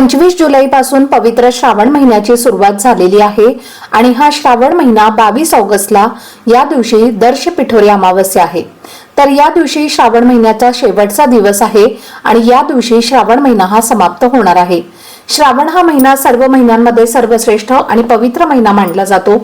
पंचवीस जुलैपासून पवित्र श्रावण महिन्याची सुरुवात झालेली आहे आणि हा श्रावण महिना बावीस ऑगस्टला या दिवशी दर्श पिठोरी अमावस्या आहे. तर या दिवशी श्रावण महिन्याचा शेवटचा दिवस आहे आणि या दिवशी श्रावण महिना हा समाप्त होणार आहे. श्रावण हा महिना सर्व महिन्यांमध्ये सर्वश्रेष्ठ आणि पवित्र महिना मानला जातो.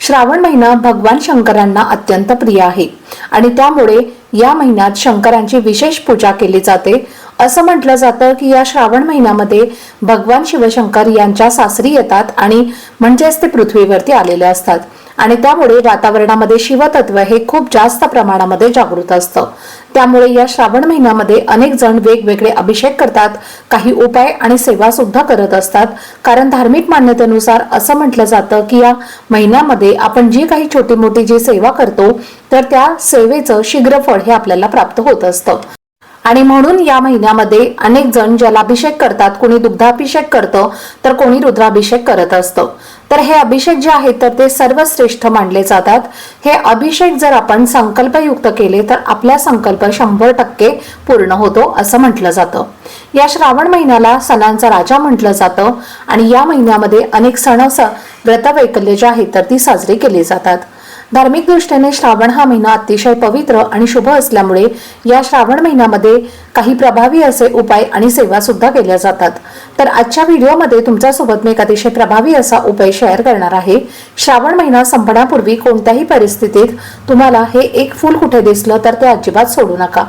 श्रावण महिना भगवान शंकरांना अत्यंत प्रिय आहे आणि त्यामुळे या महिन्यात शंकरांची विशेष पूजा केली जाते. असं म्हटलं जातं की या श्रावण महिन्यामध्ये भगवान शिवशंकर यांच्या सासरी येतात आणि म्हणजेच ते पृथ्वीवरती आलेले असतात. आणि त्यामुळे वातावरणामध्ये शिवतत्व हे खूप जास्त प्रमाणामध्ये जागृत असतं. त्यामुळे या श्रावण महिन्यामध्ये अनेक जण वेगवेगळे अभिषेक करतात काही उपाय आणि सेवा सुद्धा करत असतात. कारण धार्मिक मान्यतेनुसार असं म्हटलं जातं की या महिन्यामध्ये आपण जी काही छोटी मोठी जी सेवा करतो तर त्या सेवेचं शीघ्र फळ हे आपल्याला प्राप्त होत असतं. आणि म्हणून या महिन्यामध्ये अनेक जण जलाभिषेक करतात कोणी दुग्धाभिषेक करतं तर कोणी रुद्राभिषेक करत असतं. तर हे अभिषेक जे आहेत तर ते सर्वश्रेष्ठ मानले जातात. हे अभिषेक जर आपण संकल्पयुक्त केले तर आपला संकल्प शंभर टक्के पूर्ण होतो असं म्हटलं जातं. या श्रावण महिन्याला सणांचा राजा म्हटलं जातं आणि या महिन्यामध्ये अनेक सण व्रतवैकल्य जे आहेत तर ती साजरी केली जातात. धार्मिक दृष्टीने श्रावण हा महिना अतिशय पवित्र आणि शुभ असल्यामुळे या श्रावण महिन्यामध्ये काही प्रभावी असे उपाय आणि सेवा सुद्धा केल्या जातात. तर आजच्या व्हिडिओमध्ये तुमच्यासोबत मी एक अतिशय प्रभावी असा उपाय शेअर करणार आहे. श्रावण महिना संपण्यापूर्वी कोणत्याही परिस्थितीत तुम्हाला हे एक फूल कुठे दिसलं तर ते अजिबात सोडू नका.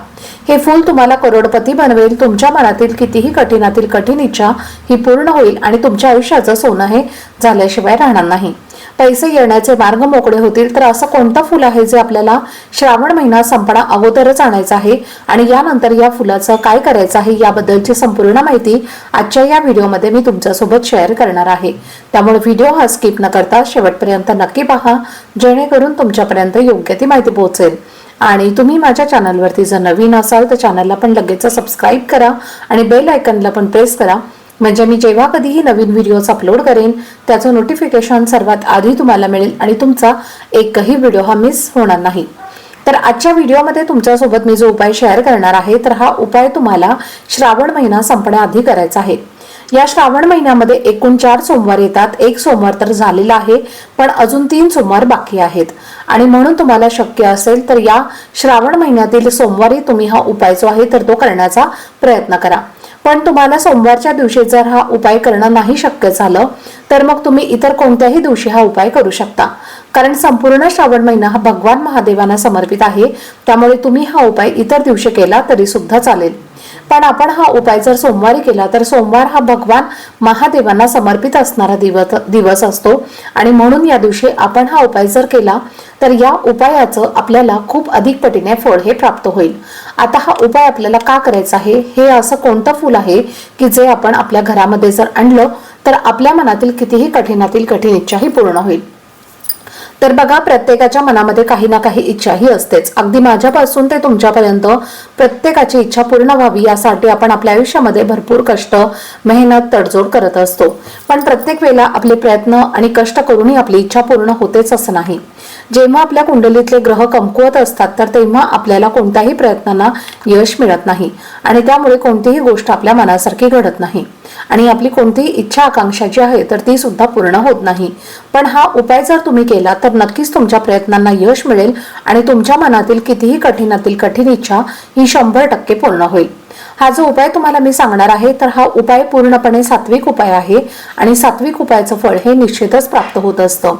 हे फूल तुम्हाला करोडपती बनवेल तुमच्या मनातील कितीही कठीणातील कठीण इच्छा ही पूर्ण होईल आणि तुमच्या आयुष्याचं सोनं हे झाल्याशिवाय राहणार नाही. पैसे येण्याचे मार्ग मोकळे होतील. तर असं कोणतं फुल आहे जे आपल्याला श्रावण महिना संपणा अगोदरच आणायचं आहे? आणि यानंतर या फुलाचं काय करायचं आहे याबद्दलची संपूर्ण माहिती आजच्या या व्हिडिओमध्ये मी तुमच्यासोबत शेअर करणार आहे. त्यामुळे व्हिडिओ हा स्किप न करता शेवटपर्यंत नक्की पहा जेणेकरून तुमच्यापर्यंत योग्य ती माहिती पोहोचेल. आणि तुम्ही माझ्या चॅनलवरती जर नवीन असाल तर चॅनलला पण लगेच सबस्क्राईब करा आणि बेल आयकनला पण प्रेस करा. म्हणजे मी जेव्हा कधीही नवीन व्हिडिओज अपलोड करेन त्याचं नोटिफिकेशन सर्वात आधी तुम्हाला मिळेल आणि तुमचा एकही व्हिडिओ हा मिस होणार नाही. तर आजच्या व्हिडिओमध्ये तुमच्यासोबत मी जो उपाय शेअर करणार आहे तर हा उपाय तुम्हाला श्रावण महिना संपण्याआधी करायचा आहे. या श्रावण महिन्यामध्ये एकूण चार सोमवार येतात एक सोमवार तर झालेला आहे पण अजून तीन सोमवार बाकी आहेत. आणि म्हणून तुम्हाला शक्य असेल तर या श्रावण महिन्यातील सोमवारी तुम्ही हा उपाय जो आहे तर तो करण्याचा प्रयत्न करा. पण तुम्हाला सोमवारच्या दिवशी जर हा उपाय करणं नाही शक्य झालं तर मग तुम्ही इतर कोणत्याही दिवशी हा उपाय करू शकता. कारण संपूर्ण श्रावण महिना हा भगवान महादेवांना समर्पित आहे त्यामुळे तुम्ही हा उपाय इतर दिवशी केला तरी सुद्धा चालेल. पण आपण हा उपाय जर सोमवारी केला तर सोमवार हा भगवान महादेवांना समर्पित असणारा दिवस दिवस असतो. आणि म्हणून या दिवशी आपण हा उपाय जर केला तर या उपायाचं आपल्याला खूप अधिक पटीने फळ हे प्राप्त होईल. आता हा उपाय आपल्याला का करायचा आहे? हे असं कोणतं फूल आहे की जे आपण आपल्या घरामध्ये जर आणलं तर आपल्या मनातील कितीही कठीणातील कठीण इच्छाही पूर्ण होईल. तर बघा प्रत्येकाच्या मनामध्ये काही ना काही इच्छा ही असतेच. अगदी माझ्यापासून ते तुमच्यापर्यंत प्रत्येकाची इच्छा पूर्ण व्हावी यासाठी आपण आपल्या आयुष्यामध्ये भरपूर कष्ट मेहनत तडजोड करत असतो. पण प्रत्येक वेळेला आपले प्रयत्न आणि कष्ट करूनही आपली इच्छा पूर्ण होतेच असं नाही. जेव्हा आपल्या कुंडलीतले ग्रह कमकुवत असतात तर तेव्हा आपल्याला कोणत्याही प्रयत्नांना यश मिळत नाही. आणि त्यामुळे कोणतीही गोष्ट आपल्या मनासारखी घडत नाही. आणि आपली कोणतीही इच्छा आकांक्षा जी आहे तर ती सुद्धा पूर्ण होत नाही. पण हा उपाय जर तुम्ही केला तर नक्कीच तुमच्या प्रयत्नांना यश मिळेल आणि तुमच्या मनातील कितीही कठीणातील कठीण इच्छा ही शंभर टक्के पूर्ण होईल. हा जो उपाय तुम्हाला मी सांगणार आहे तर हा उपाय पूर्णपणे सात्विक उपाय आहे आणि सात्विक उपायाचं फळ हे निश्चितच प्राप्त होत असतं.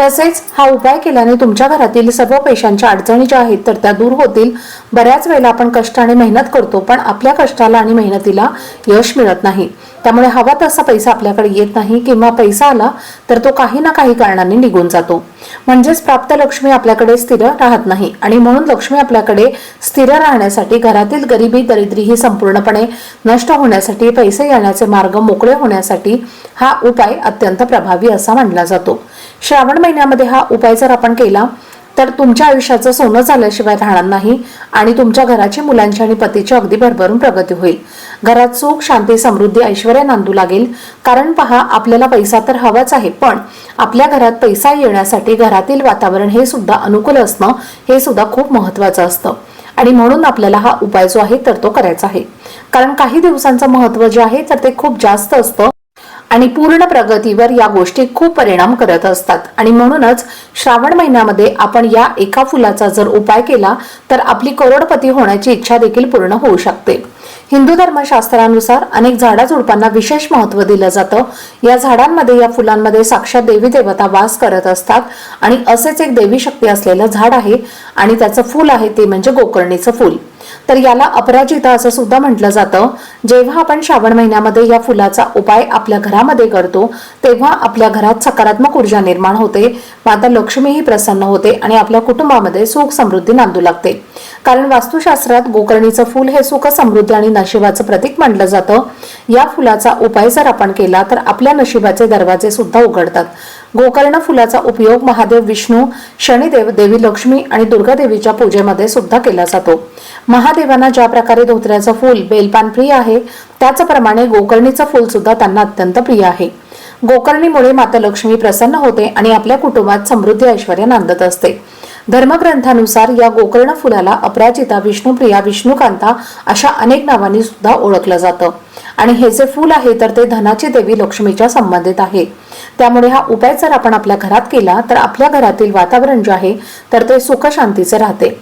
तसेच हा उपाय केल्याने तुमच्या घरातील सर्व पैशांच्या अडचणी ज्या आहेत तर त्या दूर होतील. बऱ्याच वेळेला आपण कष्ट आणि मेहनत करतो पण आपल्या कष्टाला आणि मेहनतीला यश मिळत नाही. त्यामुळे हवा तसा पैसा आपल्याकडे येत नाही किंवा पैसा आला तर तो काही ना काही कारणाने निघून जातो. म्हणजेच प्राप्त लक्ष्मी आपल्याकडे स्थिर राहत नाही आणि म्हणून लक्ष्मी आपल्याकडे स्थिर राहण्यासाठी घरातील गरिबी दरिद्री ही संपूर्णपणे नष्ट होण्यासाठी पैसे येण्याचे मार्ग मोकळे होण्यासाठी हा उपाय अत्यंत प्रभावी असा मानला जातो. श्रावण महिन्यामध्ये हा उपाय जर आपण केला तर तुमच्या आयुष्याचं सोनं झाल्याशिवाय राहणार नाही आणि तुमच्या घराची मुलांची आणि पतीची अगदी भरभरून प्रगती होईल. घरात सुख शांती समृद्धी ऐश्वर्य नांदू लागेल. कारण पहा आपल्याला पैसा तर हवाच आहे पण आपल्या घरात पैसा येण्यासाठी घरातील वातावरण हे सुद्धा अनुकूल असणं हे सुद्धा खूप महत्वाचं असतं. आणि म्हणून आपल्याला हा उपाय जो आहे तर तो करायचा आहे. कारण काही दिवसांचं महत्त्व जे आहे तर ते खूप जास्त असतं. आणि पूर्ण प्रगतीवर या गोष्टी खूप परिणाम करत असतात. आणि म्हणूनच श्रावण महिन्यामध्ये आपण या एका फुलाचा जर उपाय केला तर आपली करोडपती होण्याची इच्छा देखील पूर्ण होऊ शकते. हिंदू धर्मशास्त्रानुसार अनेक झाडाझुडपांना विशेष महत्त्व दिलं जातं. या झाडांमध्ये या फुलांमध्ये साक्षात देवी देवता वास करत असतात आणि असेच एक देवी शक्ती असलेलं झाड आहे आणि त्याचं फूल आहे ते म्हणजे गोकर्णीचं फूल. तर याला अपराजिता असं सुद्धा म्हटलं जातं. जेव्हा आपण श्रावण महिन्यामध्ये या फुलाचा उपाय आपल्या घरामध्ये करतो तेव्हा आपल्या घरात सकारात्मक ऊर्जा निर्माण होते. माता लक्ष्मीही प्रसन्न होते आणि आपल्या कुटुंबामध्ये सुख समृद्धी नांदू लागते. कारण वास्तुशास्त्रात गोकर्णीचं फूल हे सुख समृद्धी आणि नशिबाचं प्रतीक मानलं जातं. या फुलाचा उपाय जर आपण केला तर आपल्या नशिबाचे दरवाजे सुद्धा उघडतात. गोकर्ण फुलाचा उपयोग महादेव विष्णू शनिदेव देवी लक्ष्मी आणि दुर्गा देवीच्या पूजेमध्ये सुद्धा केला जातो. महादेवांना ज्या प्रकारे धोत्र्याचं फूल बेलपान प्रिय आहे त्याचप्रमाणे गोकर्णीचं फूल सुद्धा त्यांना अत्यंत प्रिय आहे. गोकर्णीमुळे माता लक्ष्मी प्रसन्न होते आणि आपल्या कुटुंबात समृद्धी ऐश्वर्य नांदत असते. धर्मग्रंथानुसार या गोकर्ण फुलाला अपराजिता विष्णुप्रिया विष्णुकांता अशा अनेक नावांनी सुद्धा ओळखलं जातं. आणि हे जे फूल आहे तर ते धनाची देवी लक्ष्मीच्या संबंधित आहे. त्यामुळे हा उपाय जर आपण आपल्या घरात केला तर आपल्या घरातील वातावरण जे आहे तर ते सुखशांतीचे राहते.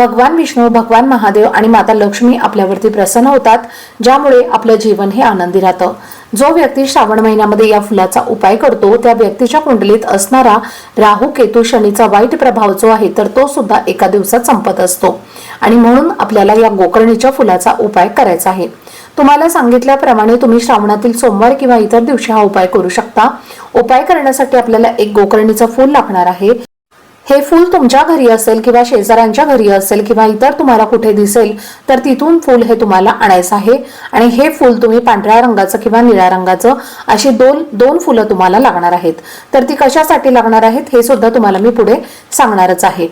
भगवान विष्णू भगवान महादेव आणि माता लक्ष्मी आपल्यावरती प्रसन्न होतात ज्यामुळे आपलं जीवन हे आनंदी राहतं. जो व्यक्ती श्रावण महिन्यामध्ये या फुलाचा उपाय करतो त्या व्यक्तीच्या कुंडलीत असणारा राहू केतू शनीचा वाईट प्रभाव जो आहे तर तो सुद्धा एका दिवसात संपत असतो. आणि म्हणून आपल्याला या गोकर्णीच्या फुलाचा उपाय करायचा आहे. तुम्हाला सांगितल्याप्रमाणे तुम्ही श्रावणातील सोमवार किंवा इतर दिवशी हा उपाय करू शकता. उपाय करण्यासाठी आपल्याला एक गोकर्णीचं फूल लागणार आहे. हे फूल तुमच्या घरी असेल किंवा शेजाऱ्यांच्या घरी असेल किंवा इतर तुम्हाला कुठे दिसेल तर तिथून फूल हे तुम्हाला आणायचं आहे. आणि हे फूल तुम्ही पांढऱ्या रंगाचं किंवा निळ्या रंगाचं अशी दोन दोन फुलं तुम्हाला लागणार आहेत. तर ती कशासाठी लागणार आहेत हे सुद्धा तुम्हाला मी पुढे सांगणारच आहे.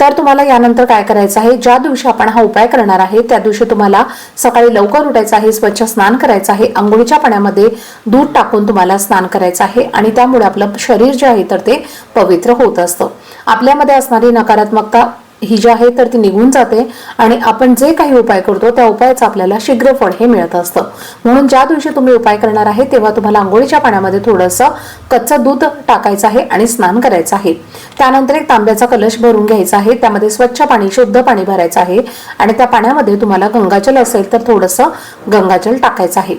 तर तुम्हाला यानंतर काय करायचं आहे? ज्या दिवशी आपण हा उपाय करणार आहे त्या दिवशी तुम्हाला सकाळी लवकर उठायचं आहे स्वच्छ स्नान करायचं आहे आंघोळीच्या पाण्यामध्ये दूध टाकून तुम्हाला स्नान करायचं आहे आणि त्यामुळे आपलं शरीर जे आहे तर ते पवित्र होत असतं. आपल्यामध्ये असणारी नकारात्मकता ही जी आहे तर ती निघून जाते आणि आपण जे काही उपाय करतो त्या उपायाचं आपल्याला शीघ्र फळ हे मिळत असतं. म्हणून ज्या दिवशी तुम्ही उपाय करणार आहे तेव्हा तुम्हाला आंघोळीच्या पाण्यामध्ये थोडंसं कच्चं दूध टाकायचं आहे आणि स्नान करायचं आहे. त्यानंतर एक तांब्याचा कलश भरून घ्यायचा आहे त्यामध्ये स्वच्छ पाणी शुद्ध पाणी भरायचं आहे आणि त्या पाण्यामध्ये तुम्हाला गंगाजल असेल तर थोडंसं गंगाजल टाकायचं आहे.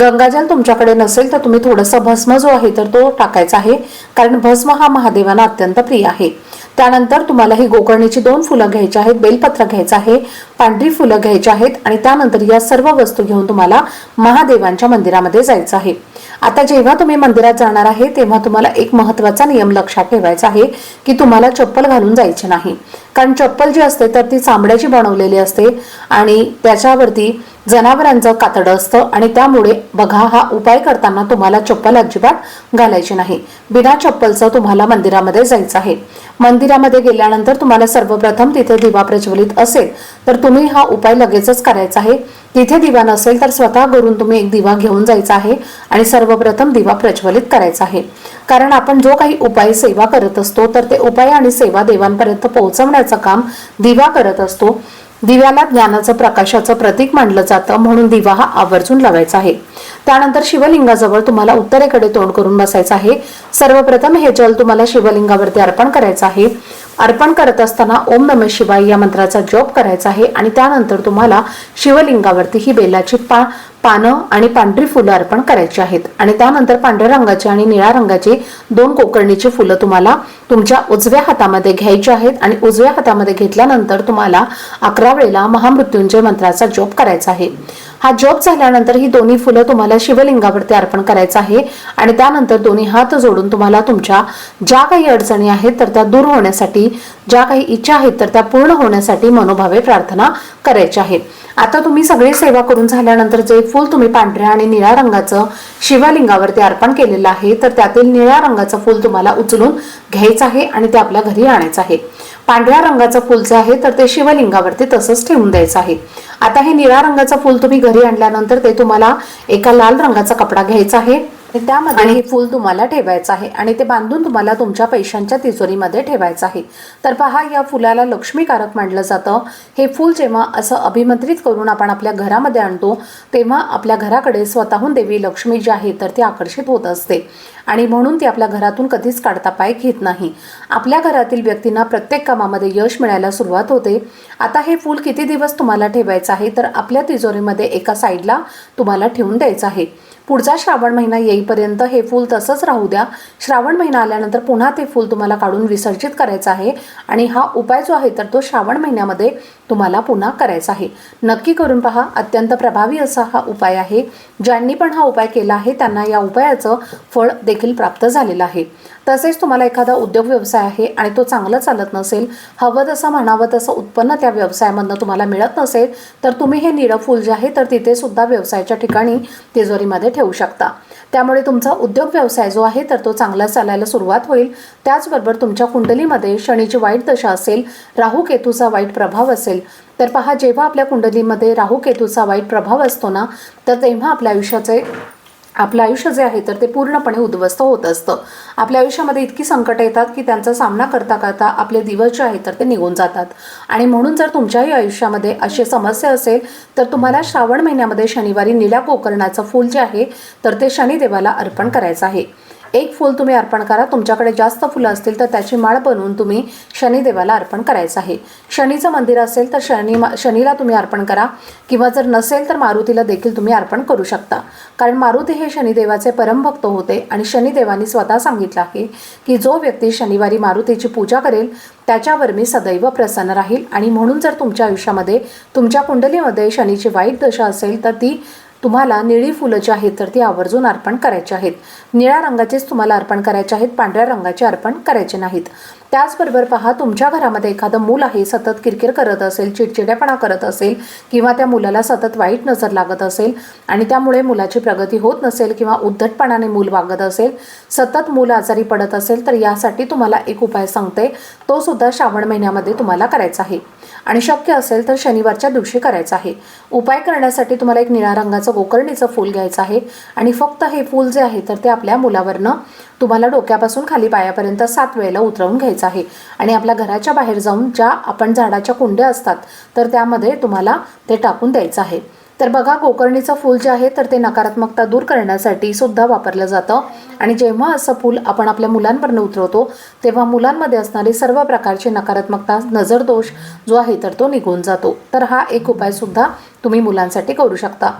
गंगाजल तुमच्याकडे नसेल तर तुम्ही थोडंसं भस्म जो आहे तर तो टाकायचा आहे. कारण भस्म हा महादेवांना अत्यंत प्रिय आहे. त्यानंतर तुम्हाला ही गोकर्णीची दोन फुलं घ्यायची आहेत बेलपत्र घ्यायचं आहे पांढरी फुलं घ्यायची आहेत आणि त्यानंतर या सर्व वस्तू घेऊन तुम्हाला महादेवांच्या मंदिरामध्ये जायचं आहे. आता जेव्हा तुम्ही मंदिरात जाणार आहे तेव्हा तुम्हाला एक महत्त्वाचा नियम लक्षात ठेवायचा आहे की तुम्हाला चप्पल घालून जायचे नाही. कारण चप्पल जी असते तर ती चांबड्याची बनवलेली असते आणि त्याच्यावरती जनावरांचं कातडं असतं आणि त्यामुळे बघा हा उपाय करताना तुम्हाला चप्पल अजिबात घालायची नाही. बिना चप्पलचं तुम्हाला मंदिरामध्ये जायचं आहे. मंदिरामध्ये गेल्यानंतर तुम्हाला सर्वप्रथम तिथे दिवा प्रज्वलित असेल तर तुम्ही हा उपाय लगेचच करायचा आहे. तिथे दिवा नसेल तर स्वतः घरून तुम्ही एक दिवा घेऊन जायचा आहे आणि सर्वप्रथम दिवा प्रज्वलित करायचा आहे. कारण आपण जो काही उपाय सेवा करत असतो तर ते उपाय आणि सेवा देवांपर्यंत पोहोचवण्याचं काम दिवा करत असतो. दिव्याला ज्ञानाचं प्रकाशाचं प्रतीक मानलं जातं म्हणून दिवा हा आवर्जून लावायचा आहे. त्यानंतर शिवलिंगाजवळ तुम्हाला उत्तरेकडे तोंड करून बसायचं आहे. सर्वप्रथम हे जल तुम्हाला शिवलिंगावरती अर्पण करायचं आहे. अर्पण करत असताना ओम नम शिवाय या मंत्राचा जप करायचा आहे आणि त्यानंतर तुम्हाला शिवलिंगावरती ही बेलाची पा पानं आणि पांढरी फुलं अर्पण करायची आहेत. आणि त्यानंतर पांढऱ्या रंगाची आणि निळ्या रंगाची दोन कोकर्णीची फुलं तुम्हाला तुमच्या उजव्या हातामध्ये घ्यायची आहेत. आणि उजव्या हातामध्ये घेतल्यानंतर तुम्हाला अकरा वेळेला महामृत्युंजय मंत्राचा जप करायचा आहे. हा जप झाल्यानंतर ही दोन्ही फुलं तुम्हाला शिवलिंगावरती अर्पण करायचं आहे. आणि त्यानंतर दोन्ही हात जोडून तुम्हाला तुमच्या ज्या काही अडचणी आहेत तर त्या दूर होण्यासाठी ज्या काही इच्छा आहेत तर त्या पूर्ण होण्यासाठी मनोभावे प्रार्थना करायची आहे. आता तुम्ही सगळी सेवा करून झाल्यानंतर जे फूल तुम्ही पांढऱ्या आणि निळ्या रंगाचं शिवलिंगावरती अर्पण केलेलं आहे तर त्यातील निळ्या रंगाचं फूल तुम्हाला उचलून घ्यायचं आहे आणि ते आपल्या घरी आणायचं आहे. पांढऱ्या रंगाचं फूल जे आहे तर ते शिवलिंगावरती तसंच ठेवून द्यायचं आहे. आता हे निळ्या रंगाचं फूल तुम्ही घरी आणल्यानंतर ते तुम्हाला एका लाल रंगाचा कपडा घ्यायचा आहे. त्यामध्ये हे फूल तुम्हाला ठेवायचं आहे आणि ते बांधून तुम्हाला तुमच्या पैशांच्या तिजोरीमध्ये ठेवायचं आहे. तर पहा या फुलाला लक्ष्मीकारक मानलं जातं. हे फूल जेव्हा असं अभिमंत्रित करून आपण आपल्या घरामध्ये आणतो तेव्हा आपल्या घराकडे स्वतःहून देवी लक्ष्मी जी आहे तर ती आकर्षित होत असते. आणि म्हणून ती आपल्या घरातून कधीच काढता पाय घेत नाही. आपल्या घरातील व्यक्तींना प्रत्येक कामामध्ये यश मिळायला सुरुवात होते. आता हे फूल किती दिवस तुम्हाला ठेवायचं आहे तर आपल्या तिजोरीमध्ये एका साईडला तुम्हाला ठेवून द्यायचं आहे. पुढचा श्रावण महिना येईपर्यंत हे फूल तसंच राहू द्या. श्रावण महिना आल्यानंतर पुन्हा ते फूल तुम्हाला काढून विसर्जित करायचं आहे आणि हा उपाय जो आहे तर तो श्रावण महिन्यामध्ये तुम्हाला पुन्हा करायचा आहे. नक्की करून पहा अत्यंत प्रभावी असा हा उपाय आहे. ज्यांनी पण हा उपाय केला आहे त्यांना या उपायाचं फळ देखील प्राप्त झालेलं आहे. तसेच तुम्हाला एखादा उद्योग व्यवसाय आहे आणि तो चांगला चालत नसेल हवं तसं म्हणावं तसं उत्पन्न त्या व्यवसायामधनं तुम्हाला मिळत नसेल तर तुम्ही हे निळं फूल जे आहे तर तिथे सुद्धा व्यवसायाच्या ठिकाणी तिजोरीमध्ये ठेवू शकता. त्यामुळे तुमचा उद्योग व्यवसाय जो आहे तर तो चांगला चालायला सुरुवात होईल. त्याचबरोबर तुमच्या कुंडलीमध्ये शनीची वाईट दशा असेल राहू केतूचा वाईट प्रभाव असेल तर पहा जेव्हा आपल्या कुंडलीमध्ये राहू केतूचा वाईट प्रभाव असतो ना तर तेव्हा आपल्या आयुष्याचे आपलं आयुष्य जे आहे तर ते पूर्णपणे उद्ध्वस्त होत असतं. आपल्या आयुष्यामध्ये इतकी संकट येतात की त्यांचा सामना करता करता आपले दिवस जे आहेत तर ते निघून जातात. आणि म्हणून जर तुमच्याही आयुष्यामध्ये अशी समस्या असेल तर तुम्हाला श्रावण महिन्यामध्ये शनिवारी निळ्या कोकर्णाचं फूल जे आहे तर ते शनिदेवाला अर्पण करायचं आहे. एक फूल तुम्ही अर्पण करा. तुमच्याकडे जास्त फुलं असतील तर त्याची माळ बनवून तुम्ही शनिदेवाला अर्पण करायचं आहे. शनीचं मंदिर असेल तर शनी शनीला तुम्ही अर्पण करा. किंवा जर नसेल तर मारुतीला देखील तुम्ही अर्पण करू शकता. कारण मारुती हे शनिदेवाचे परमभक्त होते आणि शनिदेवानी स्वतः सांगितलं आहे की जो व्यक्ती शनिवारी मारुतीची पूजा करेल त्याच्यावर मी सदैव प्रसन्न राहील. आणि म्हणून जर तुमच्या आयुष्यामध्ये तुमच्या कुंडलीमध्ये शनीची वाईट दशा असेल तर ती तुम्हाला निळी फुलं जी आहेत तर ती आवर्जून अर्पण करायची आहेत. निळ्या रंगाचेच तुम्हाला अर्पण करायचे आहेत पांढऱ्या रंगाचे अर्पण करायचे नाहीत. त्याचबरोबर पहा तुमच्या घरामध्ये एखादं मूल आहे सतत किरकिर करत असेल चिडचिडेपणा करत असेल किंवा त्या मुलाला सतत वाईट नजर लागत असेल आणि त्यामुळे मुलाची प्रगती होत नसेल किंवा उद्धटपणाने मूल वागत असेल सतत मूल आजारी पडत असेल तर यासाठी तुम्हाला एक उपाय सांगते. तो सुद्धा श्रावण महिन्यामध्ये तुम्हाला करायचा आहे. आणि शक्य असेल तर शनिवारच्या दिवशी करायचं आहे. उपाय करण्यासाठी तुम्हाला एक निळ्या रंगाचं गोकर्णीचं फूल घ्यायचं आहे आणि फक्त हे फूल जे आहे तर ते आपल्या मुलावरनं तुम्हाला डोक्यापासून खाली पायापर्यंत सात वेळेला उतरवून घ्यायचं आहे. आणि आपल्या घराच्या बाहेर जाऊन ज्या आपण झाडाच्या कुंड्या असतात तर त्यामध्ये तुम्हाला ते टाकून द्यायचं आहे. तर बघा गोकर्णीचं फूल जे आहे तर ते नकारात्मकता दूर करण्यासाठी सुद्धा वापरलं जातं. आणि जेव्हा असं फूल आपण आपल्या मुलांवरनं उतरवतो तेव्हा मुलांमध्ये असणारी सर्व प्रकारची नकारात्मकता नजरदोष जो आहे तर तो निघून जातो. तर हा एक उपाय सुद्धा तुम्ही मुलांसाठी करू शकता.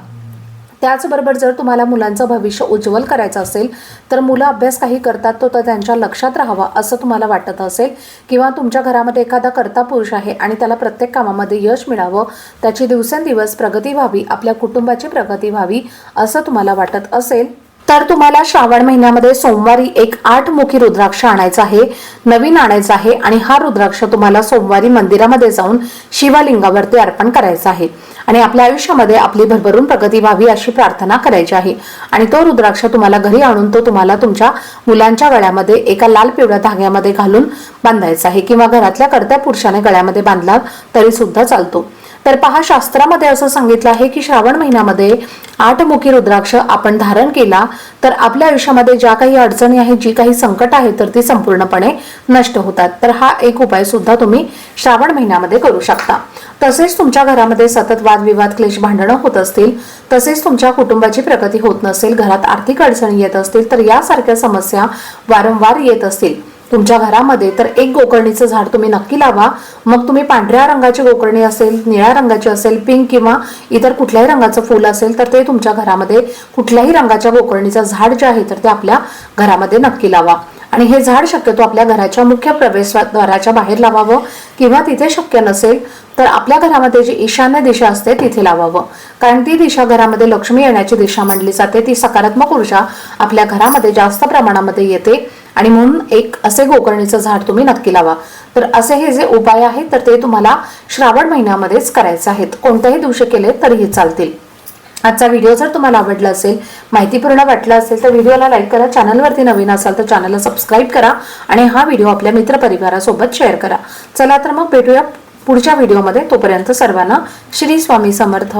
त्याचबरोबर जर तुम्हाला मुलांचं भविष्य उज्ज्वल करायचं असेल तर मुलं अभ्यास काही करतात तो तर त्यांच्या लक्षात राहावा असं तुम्हाला वाटत असेल. किंवा तुमच्या घरामध्ये एखादा कर्ता पुरुष आहे आणि त्याला प्रत्येक कामामध्ये यश मिळावं त्याची दिवसेंदिवस प्रगती व्हावी आपल्या कुटुंबाची प्रगती व्हावी असं तुम्हाला वाटत असेल तर तुम्हाला श्रावण महिन्यामध्ये सोमवारी एक आठ मुखी रुद्राक्ष आणायचा आहे नवीन आणायचा आहे आणि हा रुद्राक्ष तुम्हाला सोमवारी मंदिरामध्ये जाऊन शिवलिंगावरती अर्पण करायचा आहे. आणि आपल्या आयुष्यामध्ये आपली भरभरून प्रगती व्हावी अशी प्रार्थना करायची आहे. आणि तो रुद्राक्ष तुम्हाला घरी आणून तो तुम्हाला तुमच्या मुलांच्या गळ्यामध्ये एका लाल पिवळ्या धाग्यामध्ये घालून बांधायचा आहे किंवा घरातल्या कर्त्या पुरुषाने गळ्यामध्ये बांधला तरी सुद्धा चालतो. तर पहा शास्त्रामध्ये असं सांगितलं आहे की श्रावण महिन्यामध्ये आठमुखी रुद्राक्ष आपण धारण केला तर आपल्या आयुष्यामध्ये ज्या काही अडचणी आहेत जी काही संकट आहे तर ती संपूर्णपणे नष्ट होतात. तर हा एक उपाय सुद्धा तुम्ही श्रावण महिन्यामध्ये करू शकता. तसेच तुमच्या घरामध्ये सतत वादविवाद क्लेश भांडणं होत असतील तसेच तुमच्या कुटुंबाची प्रगती होत नसेल घरात आर्थिक अडचणी येत असतील तर यासारख्या समस्या वारंवार येत असतील. तुमच्या घरामध्ये तर एक गोकर्णीचं झाड तुम्ही नक्की लावा. मग तुम्ही पांढऱ्या रंगाची गोकर्णी असेल निळ्या रंगाची असेल पिंक किंवा इतर कुठल्याही रंगाचं फुल असेल तर ते तुमच्या घरामध्ये कुठल्याही रंगाच्या गोकर्णीचं झाड जे आहे तर ते आपल्या घरामध्ये नक्की लावा. आणि हे झाड शक्यतो आपल्या घराच्या मुख्य प्रवेशद्वाराच्या बाहेर लावावं. किंवा तिथे शक्य नसेल तर आपल्या घरामध्ये जी ईशान्य दिशा असते तिथे लावावं. कारण ती दिशा घरामध्ये लक्ष्मी येण्याची दिशा मानली जाते. ती सकारात्मक ऊर्जा आपल्या घरामध्ये जास्त प्रमाणामध्ये येते. आणि म्हणून एक असे गोकर्णीचं झाड तुम्ही नक्की लावा. तर असे हे जे उपाय आहेत तर ते तुम्हाला श्रावण महिन्यामध्येच करायचे आहेत. कोणत्याही दिवशी केले तरीही चालतील. आजचा व्हिडिओ जर तुम्हाला आवडला असेल माहितीपूर्ण वाटला असेल तर व्हिडिओला लाईक करा चॅनलवरती नवीन असाल तर चॅनलला सबस्क्राईब करा आणि हा व्हिडिओ आपल्या मित्रपरिवारासोबत शेअर करा. चला तर मग भेटूया पुढच्या व्हिडिओमध्ये. तोपर्यंत सर्वांना श्री स्वामी समर्थ.